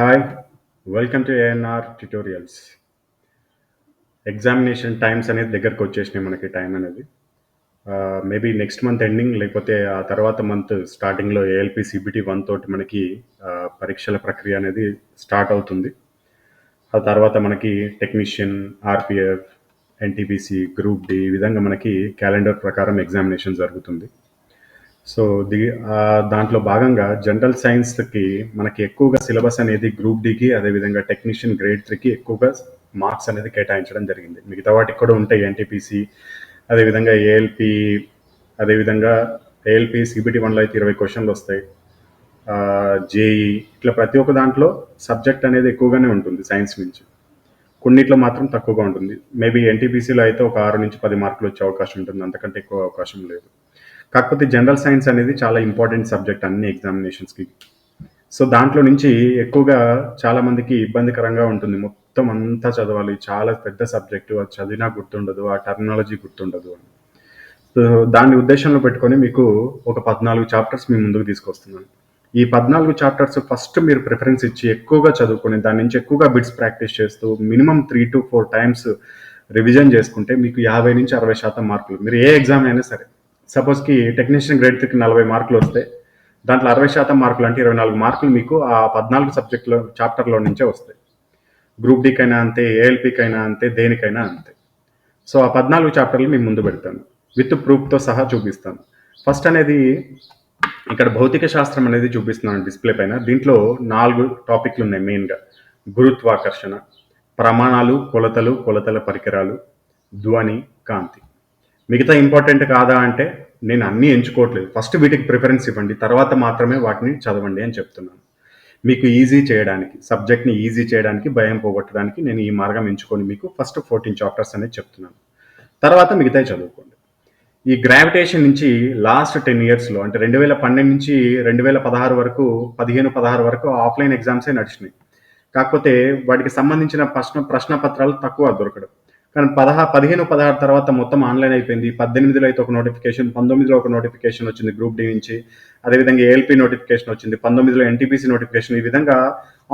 Hi welcome to ANR tutorials examination times అనేది దగ్గరకు వచ్చేసినాయి మనకి టైం అనేది. మేబీ నెక్స్ట్ మంత్ ఎండింగ్ లేకపోతే ఆ తర్వాత మంత్ స్టార్టింగ్లో ఏఎల్పి సిబిటి వన్ తోటి మనకి uh, పరీక్షల ప్రక్రియ అనేది స్టార్ట్ అవుతుంది. ఆ తర్వాత మనకి technician RPF NTPC group D ఈ విధంగా మనకి క్యాలెండర్ ప్రకారం ఎగ్జామినేషన్ జరుగుతుంది. సో ది దాంట్లో భాగంగా జనరల్ సైన్స్కి మనకి ఎక్కువగా సిలబస్ అనేది గ్రూప్ డికి అదేవిధంగా టెక్నీషియన్ గ్రేడ్ త్రీకి ఎక్కువగా మార్క్స్ అనేది కేటాయించడం జరిగింది. మిగతా వాటికి కూడా ఉంటాయి ఎన్టీపీసీ అదేవిధంగా ఏఎల్పి అదేవిధంగా ఏఎల్పి సిబిటి వన్లో అయితే ఇరవై క్వశ్చన్లు వస్తాయి. జేఈ ఇట్లా ప్రతి ఒక్క దాంట్లో సబ్జెక్ట్ అనేది ఎక్కువగానే ఉంటుంది సైన్స్ నుంచి. కొన్నిట్లో మాత్రం తక్కువగా ఉంటుంది. మేబీ ఎన్టీపీసీలో అయితే ఒక ఆరు నుంచి పది మార్కులు వచ్చే అవకాశం ఉంటుంది. అంతకంటే ఎక్కువ అవకాశం లేదు. కాకపోతే జనరల్ సైన్స్ అనేది చాలా ఇంపార్టెంట్ సబ్జెక్ట్ అన్ని ఎగ్జామినేషన్స్కి సో దాంట్లో నుంచి ఎక్కువగా చాలామందికి ఇబ్బందికరంగా ఉంటుంది. మొత్తం అంతా చదవాలి. చాలా పెద్ద సబ్జెక్టు అది చదివినా గుర్తుండదు ఆ టర్మినాలజీ గుర్తుండదు అని. సో దాన్ని ఉద్దేశంలో పెట్టుకొని మీకు ఒక పద్నాలుగు చాప్టర్స్ మీ ముందుకు తీసుకొస్తున్నాను. ఈ పద్నాలుగు చాప్టర్స్ ఫస్ట్ మీరు ప్రిఫరెన్స్ ఇచ్చి ఎక్కువగా చదువుకొని దాని నుంచి ఎక్కువగా బిట్స్ ప్రాక్టీస్ చేస్తూ minimum three to four times revision చేసుకుంటే మీకు యాభై నుంచి అరవై శాతం మార్కులు. మీరు ఏ ఎగ్జామ్ అయినా సరే. సపోజ్కి టెక్నీషియన్ గ్రేడ్ త్రీకి నలభై మార్కులు వస్తే దాంట్లో అరవై శాతం మార్కులు అంటే ఇరవై నాలుగు మార్కులు మీకు ఆ పద్నాలుగు సబ్జెక్టులో చాప్టర్లో నుంచే వస్తాయి. గ్రూప్ డీకైనా అంతే ఏఎల్పికైనా అంతే దేనికైనా అంతే. సో ఆ పద్నాలుగు చాప్టర్లు మీ ముందు పెడతాను విత్ ప్రూఫ్తో సహా చూపిస్తాను ఫస్ట్ అనేది ఇక్కడ భౌతిక శాస్త్రం అనేది చూపిస్తున్నాను డిస్ప్లే పైన. దీంట్లో నాలుగు టాపిక్లు ఉన్నాయి మెయిన్గా గురుత్వాకర్షణ ప్రమాణాలు కొలతలు కొలతల పరికరాలు ధ్వని కాంతి. మిగతా ఇంపార్టెంట్ కాదా అంటే నేను అన్నీ ఎంచుకోవట్లేదు. ఫస్ట్ వీటికి ప్రిఫరెన్స్ ఇవ్వండి. తర్వాత మాత్రమే వాటిని చదవండి అని చెప్తున్నాను. మీకు ఈజీ చేయడానికి సబ్జెక్ట్ని ఈజీ చేయడానికి భయం పోగొట్టడానికి నేను ఈ మార్గం ఎంచుకొని మీకు ఫస్ట్ ఫోర్టీన్ చాప్టర్స్ అనేది చెప్తున్నాను. తర్వాత మిగతా చదువుకోండి. ఈ గ్రావిటేషన్ నుంచి లాస్ట్ టెన్ ఇయర్స్లో అంటే రెండు వేల పన్నెండు నుంచి రెండు వేల పదహారు వరకు పదిహేను పదహారు వరకు ఆఫ్లైన్ ఎగ్జామ్సే నడిచినాయి. కాకపోతే వాటికి సంబంధించిన ప్రశ్న ప్రశ్న పత్రాలు తక్కువ దొరకడం. కానీ పదహా పదిహేను పదహారు తర్వాత మొత్తం ఆన్లైన్ అయిపోయింది. పద్దెనిమిదిలో అయితే ఒక నోటిఫికేషన్ పంతొమ్మిదిలో ఒక నోటిఫికేషన్ వచ్చింది గ్రూప్ డి నుంచి. అదేవిధంగా ఏఎల్పి నోటిఫికేషన్ వచ్చింది. పంతొమ్మిదిలో ఎన్టీపీసీ నోటిఫికేషన్. ఈ విధంగా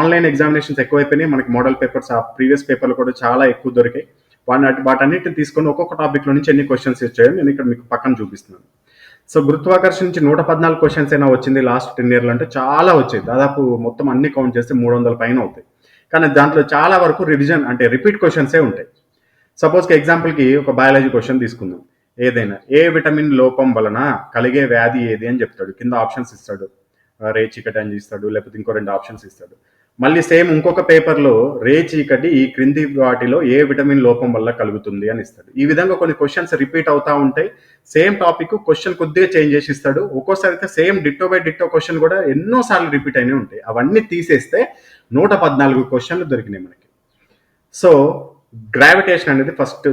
ఆన్లైన్ ఎగ్జామినేషన్స్ ఎక్కువైపోయినాయి. మనకి మోడల్ పేపర్స్ ఆ ప్రీవియస్ పేపర్లు కూడా చాలా ఎక్కువ దొరికాయి. వాటి వాటన్నిటిని తీసుకొని ఒక్కొక్క టాపిక్లో నుంచి ఎన్ని క్వశ్చన్స్ ఇచ్చాయో నేను ఇక్కడ మీకు పక్కన చూపిస్తున్నాను. సో గురుత్వాకర్షణ నుంచి నూట పద్నాలుగు క్వశ్చన్స్ అయినా వచ్చింది లాస్ట్ టెన్ ఇయర్లో అంటే చాలా వచ్చాయి. దాదాపు మొత్తం అన్ని కౌంట్ చేస్తే మూడు వందల పైన అవుతాయి. కానీ దాంట్లో చాలా వరకు రివిజన్ అంటే రిపీట్ క్వశ్చన్సే ఉంటాయి. సపోజ్కి ఎగ్జాంపుల్కి ఒక బయాలజీ క్వశ్చన్ తీసుకుందాం. ఏదైనా ఏ విటమిన్ లోపం వలన కలిగే వ్యాధి ఏది అని చెప్తాడు. కింద ఆప్షన్స్ ఇస్తాడు. రే చీకటి అని ఇస్తాడు లేకపోతే ఇంకో రెండు ఆప్షన్స్ ఇస్తాడు. మళ్ళీ సేమ్ ఇంకొక పేపర్లో రే చీకటి ఈ క్రింది వాటిలో ఏ విటమిన్ లోపం వల్ల కలుగుతుంది అని ఇస్తాడు. ఈ విధంగా కొన్ని క్వశ్చన్స్ రిపీట్ అవుతా ఉంటాయి. సేమ్ టాపిక్ క్వశ్చన్ కొద్దిగా చేంజ్ చేసి ఇస్తాడు. ఒక్కోసారి అయితే same ditto by ditto question కూడా ఎన్నో సార్లు రిపీట్ అయినా ఉంటాయి. అవన్నీ తీసేస్తే నూట పద్నాలుగు క్వశ్చన్లు దొరికినాయి మనకి. సో గ్రావిటేషన్ అనేది ఫస్ట్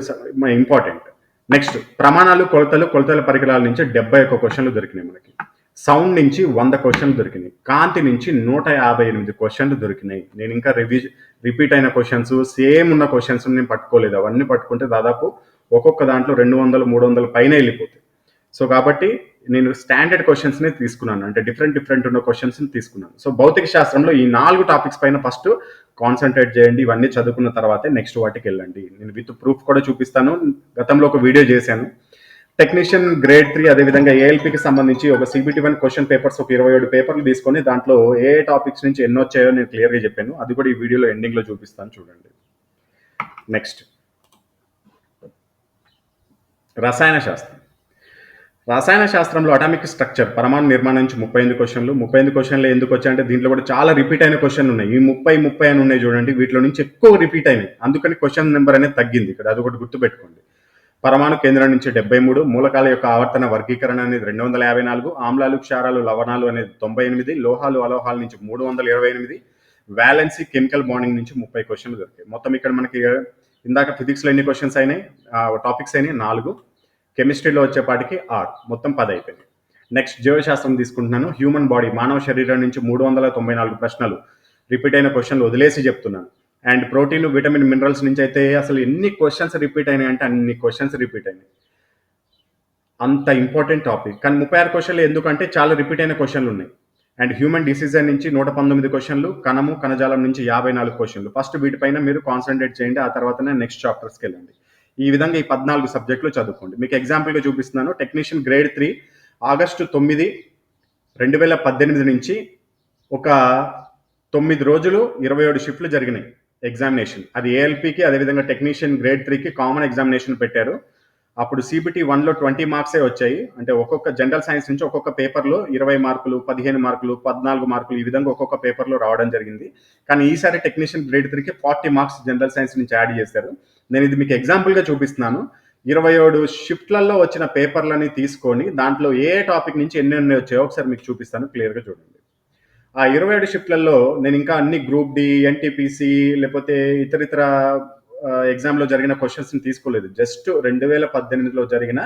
ఇంపార్టెంట్ నెక్స్ట్ ప్రమాణాలు కొలతలు కొలతల పరికరాల నుంచి డెబ్బై ఒక్క క్వశ్చన్లు దొరికినాయి మనకి. సౌండ్ నుంచి వంద క్వశ్చన్లు దొరికినాయి. కాంతి నుంచి నూట యాభై ఎనిమిది క్వశ్చన్లు దొరికినాయి. నేను ఇంకా రివ్యూ రిపీట్ అయిన క్వశ్చన్స్ సేమ్ ఉన్న క్వశ్చన్స్ నేను పట్టుకోలేదు. అవన్నీ పట్టుకుంటే దాదాపు ఒక్కొక్క దాంట్లో రెండు వందలు మూడు వందల పైన వెళ్ళిపోతాయి. సో కాబట్టి నేను స్టాండర్డ్ క్వశ్చన్స్ని తీసుకున్నాను. అంటే డిఫరెంట్ డిఫరెంట్ ఉన్న క్వశ్చన్స్ని తీసుకున్నాను. సో భౌతిక శాస్త్రంలో ఈ నాలుగు టాపిక్స్ పైన ఫస్ట్ కాన్సన్ట్రేట్ చేయండి. ఇవన్నీ చదువుకున్న తర్వాతే నెక్స్ట్ వాటికి వెళ్ళండి. నేను విత్ ప్రూఫ్ కూడా చూపిస్తాను. గతంలో ఒక వీడియో చేశాను. టెక్నీషియన్ గ్రేడ్ త్రీ అదేవిధంగా ఏఎల్పికి సంబంధించి ఒక సిబిటి వన్ క్వశ్చన్ పేపర్స్ ఒక ఇరవై ఏడు పేపర్లు తీసుకొని దాంట్లో ఏ టాపిక్స్ నుంచి ఎన్నో వచ్చాయో నేను క్లియర్గా చెప్పాను. అది కూడా ఈ వీడియోలో ఎండింగ్లో చూపిస్తాను చూడండి. నెక్స్ట్ రసాయన శాస్త్రం. రసాయన శాస్త్రంలో అటామిక్ స్ట్రక్చర్ పరమాణు నిర్మాణం నుంచి ముప్పై ఎనిమిది క్వశ్చన్లు. ముప్పై ఎనిమిది క్వశ్చన్లు ఎందుకు వచ్చాయంటే దీంట్లో కూడా చాలా రిపీట్ అయిన క్వశ్చన్లు ఉన్నాయి. ఈ ముప్పై ముప్పై అని ఉన్నాయి చూడండి వీటిలో నుంచి ఎక్కువ రిపీట్ అయినాయి. అందుకని క్వశ్చన్ నెంబర్ అనేది తగ్గింది ఇక్కడ. అది ఒకటి గుర్తుపెట్టుకోండి. పరమాణు కేంద్రం నుంచి డెబ్బై మూడు మూలకాల యొక్క ఆవర్తన వర్గీకరణ అనేది రెండు వందల యాభై నాలుగు ఆమ్లాలు క్షారాలు లవణాలు అనేది తొంభై ఎనిమిది లోహాలు అలోహాల నుంచి మూడు వందల ఇరవై ఎనిమిది వ్యాలెన్సీ కెమికల్ బాండింగ్ నుంచి ముప్పై క్వశ్చన్లు దొరికాయి. మొత్తం ఇక్కడ మనకి ఇందాక ఫిజిక్స్లో ఎన్ని క్వశ్చన్స్ అయినాయి? టాపిక్స్ అయినాయి నాలుగు. కెమిస్ట్రీలో వచ్చేపాటికి ఆర్. మొత్తం పది అయిపోయింది. నెక్స్ట్ జీవశాస్త్రం తీసుకుంటున్నాను. హ్యూమన్ బాడీ మానవ శరీరం నుంచి మూడు వందల తొంభై నాలుగు ప్రశ్నలు రిపీట్ అయిన క్వశ్చన్లు వదిలేసి చెప్తున్నాను. అండ్ ప్రోటీన్ విటమిన్ మినరల్స్ నుంచి అయితే అసలు ఎన్ని క్వశ్చన్స్ రిపీట్ అయినాయి అంటే అన్ని క్వశ్చన్స్ రిపీట్ అయినాయి. అంత ఇంపార్టెంట్ టాపిక్ కానీ ముప్పై ఆరు క్వశ్చన్లు ఎందుకంటే చాలా రిపీట్ అయిన క్వశ్చన్లు ఉన్నాయి. అండ్ హ్యూమన్ డిసీజన్ నుంచి నూట పంతొమ్మిది క్వశ్చన్లు కణము కణజాలం నుంచి యాభై నాలుగు క్వశ్చన్లు ఫస్ట్ వీటిపైన మీరు కాన్సన్ట్రేట్ చేయండి ఆ తర్వాతనే నెక్స్ట్ చాప్టర్స్కి వెళ్ళండి. ఈ విధంగా ఈ పద్నాలుగు సబ్జెక్టులు చదువుకోండి. మీకు ఎగ్జాంపుల్గా చూపిస్తున్నాను. టెక్నీషియన్ గ్రేడ్ త్రీ ఆగస్టు తొమ్మిది రెండు వేల పద్దెనిమిది నుంచి ఒక తొమ్మిది రోజులు ఇరవై ఏడు షిఫ్ట్లు జరిగినాయి ఎగ్జామినేషన్ అది ఏఎల్పికి అదేవిధంగా టెక్నీషియన్ గ్రేడ్ త్రీకి కామన్ ఎగ్జామినేషన్ పెట్టారు. అప్పుడు సిబిటి వన్లో ట్వంటీ మార్క్సే వచ్చాయి. అంటే ఒక్కొక్క జనరల్ సైన్స్ నుంచి ఒక్కొక్క పేపర్లో ఇరవై మార్కులు పదిహేను మార్కులు పద్నాలుగు మార్కులు ఈ విధంగా ఒక్కొక్క పేపర్లో రావడం జరిగింది. కానీ ఈసారి టెక్నీషియన్ గ్రేడ్ త్రీకి ఫార్టీ మార్క్స్ జనరల్ సైన్స్ నుంచి యాడ్ చేశారు. నేను ఇది మీకు ఎగ్జాంపుల్గా చూపిస్తున్నాను. ఇరవై ఏడు షిఫ్ట్లలో వచ్చిన పేపర్లని తీసుకొని దాంట్లో ఏ టాపిక్ నుంచి ఎన్ని ఎన్ని వచ్చాయో ఒకసారి మీకు చూపిస్తాను క్లియర్గా చూడండి. ఆ ఇరవై ఏడు షిఫ్ట్లలో నేను ఇంకా అన్ని గ్రూప్ డి ఎన్టీపీసీ లేకపోతే ఇతర ఇతర ఎగ్జామ్లో జరిగిన క్వశ్చన్స్ని తీసుకోలేదు. జస్ట్ రెండు వేల పద్దెనిమిదిలో జరిగిన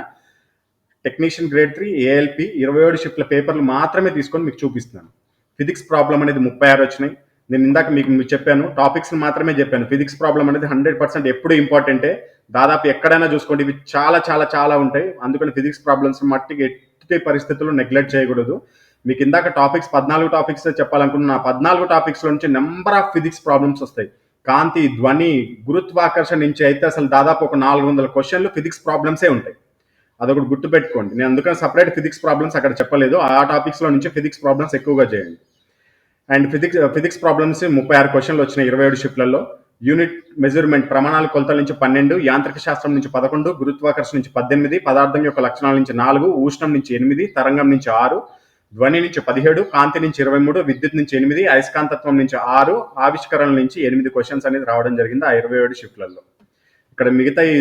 టెక్నీషియన్ గ్రేడ్ త్రీ ఏఎల్పి ఇరవై ఏడు షిఫ్ట్ల పేపర్లు మాత్రమే తీసుకొని మీకు చూపిస్తున్నాను. ఫిజిక్స్ ప్రాబ్లం అనేది ముప్పై ఆరు వచ్చినాయి. నేను ఇందాక మీకు మీకు చెప్పాను టాపిక్స్ మాత్రమే చెప్పాను. ఫిజిక్స్ ప్రాబ్లం అనేది హండ్రెడ్ పర్సెంట్ ఎప్పుడు ఇంపార్టెంటే దాదాపు ఎక్కడైనా చూసుకోండి ఇవి చాలా చాలా చాలా ఉంటాయి. అందుకని ఫిజిక్స్ ప్రాబ్లమ్స్ మట్టికి ఎట్టి పరిస్థితుల్లో నెగ్లెక్ట్ చేయకూడదు. మీకు ఇందాక టాపిక్స్ పద్నాలుగు టాపిక్స్ చెప్పాలనుకున్న పద్నాలుగు టాపిక్స్ నుంచి నెంబర్ ఆఫ్ ఫిజిక్స్ ప్రాబ్లమ్స్ వస్తాయి. కాంతి ధ్వని గురుత్వాకర్షణ నుంచి అయితే అసలు దాదాపు ఒక నాలుగు వందల క్వశ్చన్లు ఫిజిక్స్ ప్రాబ్లమ్సే ఉంటాయి. అదొకటి గుర్తుపెట్టుకోండి. నేను అందుకని సపరేట్ ఫిజిక్స్ ప్రాబ్లమ్స్ అక్కడ చెప్పలేదు. ఆ టాపిక్స్లో నుంచి ఫిజిక్స్ ప్రాబ్లమ్స్ ఎక్కువగా చేయండి. అండ్ ఫిజిక్స్ ఫిజిక్స్ ప్రాబ్లమ్స్ ముప్పై ఆరు క్వశ్చన్లు వచ్చినాయి ఇరవై ఏడు షిఫ్ట్లలో యూనిట్ మెజర్మెంట్ ప్రమాణాల కొలతల నుంచి పన్నెండు యాంత్రిక శాస్త్రం నుంచి పదకొండు గురుత్వాకర్షణ నుంచి పద్దెనిమిది పదార్థం యొక్క లక్షణాల నుంచి నాలుగు ఉష్ణం నుంచి ఎనిమిది తరంగం నుంచి ఆరు ధ్వని నుంచి పదిహేడు కాంతి నుంచి ఇరవై మూడు విద్యుత్ నుంచి ఎనిమిది అయస్కాంతత్వం నుంచి ఆరు ఆవిష్కరణ నుంచి ఎనిమిది క్వశ్చన్స్ అనేది రావడం జరిగింది ఆ ఇరవై ఏడు షిఫ్ట్లలో ఇక్కడ మిగతా ఈ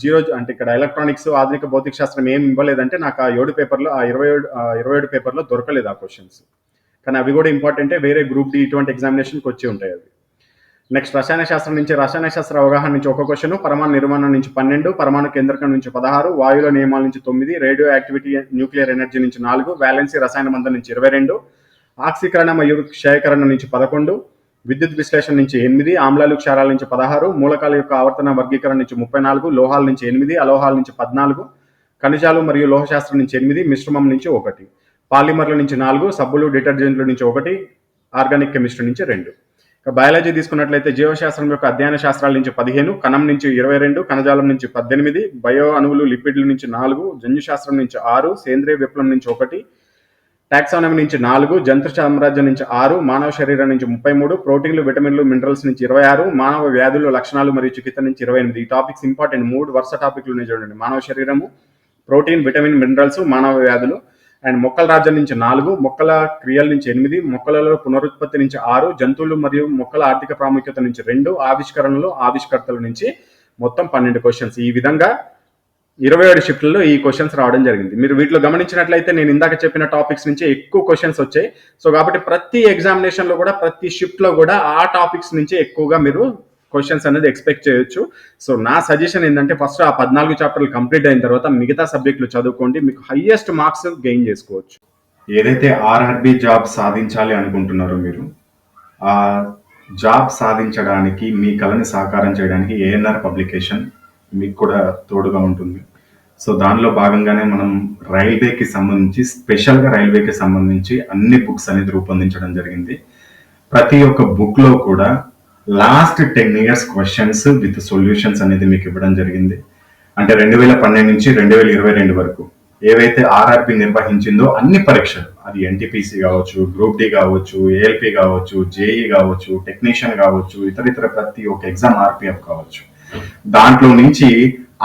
జీరో అంటే ఇక్కడ ఎలక్ట్రానిక్స్ ఆధునిక భౌతిక శాస్త్రం ఏం ఇవ్వలేదంటే నాకు ఆ ఏడు పేపర్లో ఆ ఇరవై ఏడు ఇరవై ఏడు పేపర్లో దొరకలేదు ఆ క్వశ్చన్స్ కానీ అవి కూడా ఇంపార్టెంటే వేరే గ్రూప్ డి ఇటువంటి ఎగ్జామినేషన్కి వచ్చి ఉంటాయి అవి. నెక్స్ట్ రసాయన శాస్త్రం నుంచి రసాయన శాస్త్ర అవగాహన నుంచి ఒక క్వశ్చన్ పరమాణు నిర్మాణం నుంచి పన్నెండు పరమాణు కేంద్రకం నుంచి పదహారు వాయువుల నియమాల నుంచి తొమ్మిది రేడియో యాక్టివిటీ న్యూక్లియర్ ఎనర్జీ నుంచి నాలుగు వ్యాలెన్సీ రసాయన మందం నుంచి ఇరవై రెండు ఆక్సీకరణ మరియు క్షయకరణ నుంచి పదకొండు విద్యుత్ విశ్లేషణ నుంచి ఎనిమిది ఆమ్లాలు క్షారాల నుంచి పదహారు మూలకాల యొక్క ఆవర్తన వర్గీకరణ నుంచి ముప్పై నాలుగు లోహాల నుంచి ఎనిమిది అలోహాల నుంచి పద్నాలుగు ఖనిజాలు మరియు లోహశాస్త్రం నుంచి ఎనిమిది మిశ్రమం నుంచి ఒకటి. పాలిమర్ల నుంచి నాలుగు సబ్బులు డిటర్జెంట్ల నుంచి ఒకటి ఆర్గానిక్ కెమిస్ట్రీ నుంచి రెండు. బయాలజీ తీసుకున్నట్లయితే జీవశాస్త్రం యొక్క అధ్యయన శాస్త్రాల నుంచి పదిహేను కణం నుంచి ఇరవై రెండు కణజాలం నుంచి పద్దెనిమిది బయో అణువులు లిపిడ్ల నుంచి నాలుగు జన్యుశాస్త్రం నుంచి ఆరు సేంద్రియ విప్లవం నుంచి ఒకటి టాక్సానమీ నుంచి నాలుగు జంతు సామ్రాజ్యం నుంచి ఆరు మానవ శరీరం నుంచి ముప్పై మూడు ప్రోటీన్లు విటమిన్లు మినరల్స్ నుంచి ఇరవై ఆరు మానవ వ్యాధులు లక్షణాలు మరియు చికిత్స నుంచి ఇరవై ఎనిమిది. ఈ టాపిక్స్ ఇంపార్టెంట్ మూడు వరుస టాపిక్లు చూడండి. మానవ శరీరము ప్రోటీన్ విటమిన్ మినరల్స్ మానవ వ్యాధులు అండ్ మొక్కల రాజ్యం నుంచి నాలుగు మొక్కల క్రియల నుంచి ఎనిమిది మొక్కలలో పునరుత్పత్తి నుంచి ఆరు జంతువులు మరియు మొక్కల ఆర్థిక ప్రాముఖ్యత నుంచి రెండు ఆవిష్కరణలు ఆవిష్కర్తల నుంచి మొత్తం పన్నెండు క్వశ్చన్స్ ఈ విధంగా ఇరవై ఏడు షిఫ్ట్లలో ఈ క్వశ్చన్స్ రావడం జరిగింది. మీరు వీటిలో గమనించినట్లయితే నేను ఇందాక చెప్పిన టాపిక్స్ నుంచి ఎక్కువ క్వశ్చన్స్ వచ్చాయి. సో కాబట్టి ప్రతి ఎగ్జామినేషన్లో కూడా ప్రతి షిఫ్ట్లో కూడా ఆ టాపిక్స్ నుంచి ఎక్కువగా మీరు క్వశ్చన్స్ అనేది ఎక్స్పెక్ట్ చేయొచ్చు. సో నా సజెషన్ ఏంటంటే ఫస్ట్ ఆ పద్నాలుగు చాప్టర్లు కంప్లీట్ అయిన తర్వాత మిగతా సబ్జెక్టులు చదువుకోండి. మీకు హైయెస్ట్ మార్క్స్ గెయిన్ చేసుకోవచ్చు. ఏదైతే ఆర్ఆర్బి జాబ్ సాధించాలి అనుకుంటున్నారో మీరు ఆ జాబ్ సాధించడానికి మీ కళని సాకారం చేయడానికి ఏఎన్ఆర్ పబ్లికేషన్ మీకు కూడా తోడుగా ఉంటుంది. సో దానిలో భాగంగానే మనం రైల్వేకి సంబంధించి స్పెషల్గా రైల్వేకి సంబంధించి అన్ని బుక్స్ అనేది రూపొందించడం జరిగింది. ప్రతి ఒక్క బుక్లో కూడా last ten years questions with solutions అనేది మీకు ఇవ్వడం జరిగింది. అంటే రెండు వేల పన్నెండు నుంచి రెండు వేల ఇరవై రెండు వరకు ఏవైతే ఆర్ఆర్పి నిర్వహించిందో అన్ని పరీక్షలు అది ఎన్టీపీసీ కావచ్చు గ్రూప్ డి కావచ్చు ఏఎల్పి కావచ్చు జేఈ కావచ్చు టెక్నీషియన్ కావచ్చు ఇతర ఇతర ప్రతి ఒక్క ఎగ్జామ్ ఆర్పిఎఫ్ కావచ్చు. దాంట్లో నుంచి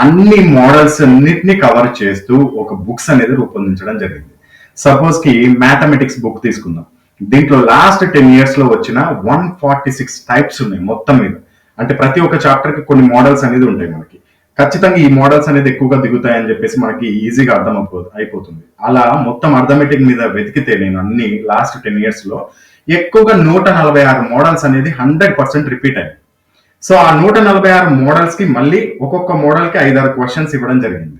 అన్ని మోడల్స్ అన్నిటిని కవర్ చేస్తూ ఒక బుక్స్ అనేది రూపొందించడం జరిగింది. సపోజ్కి మ్యాథమెటిక్స్ బుక్ తీసుకుందాం. దీంట్లో లాస్ట్ టెన్ ఇయర్స్లో వచ్చిన వన్ ఫార్టీ సిక్స్ టైప్స్ ఉన్నాయి మొత్తం మీద. అంటే ప్రతి ఒక్క చాప్టర్కి కొన్ని మోడల్స్ అనేది ఉంటాయి మనకి. ఖచ్చితంగా ఈ మోడల్స్ అనేది ఎక్కువగా దిగుతాయని చెప్పేసి మనకి ఈజీగా అర్థం అయిపోతుంది. అలా మొత్తం అర్థమెటిక్ మీద వెతికితే నేను అన్ని లాస్ట్ టెన్ ఇయర్స్లో ఎక్కువగా నూట నలభై ఆరు మోడల్స్ అనేది హండ్రెడ్ పర్సెంట్ రిపీట్ అయ్యాయి. సో ఆ నూట నలభై ఆరు మోడల్స్కి మళ్ళీ ఒక్కొక్క మోడల్కి ఐదారు క్వశ్చన్స్ ఇవ్వడం జరిగింది.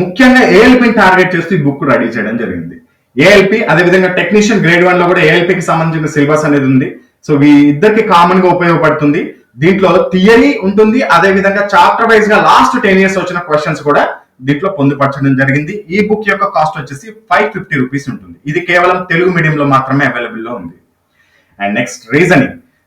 ముఖ్యంగా ఏఎల్పిని టార్గెట్ చేస్తూ ఈ బుక్ రెడీ చేయడం జరిగింది. ఏఎల్పి అదేవిధంగా టెక్నీషియన్ గ్రేడ్ వన్లో కూడా ఏఎల్పికి సంబంధించిన సిలబస్ అనేది ఉంది. సో ఈ ఇద్దరికి కామన్గా ఉపయోగపడుతుంది. దీంట్లో థియరీ ఉంటుంది. అదే విధంగా చాప్టర్ వైజ్గా లాస్ట్ టెన్ ఇయర్స్ వచ్చిన క్వశ్చన్స్ కూడా దీంట్లో పొందుపరచడం జరిగింది. ఈ బుక్ యొక్క కాస్ట్ వచ్చేసి ఫైవ్ ఫిఫ్టీ రూపీస్ ఉంటుంది. ఇది కేవలం తెలుగు మీడియంలో మాత్రమే అవైలబుల్లో ఉంది. And next reasoning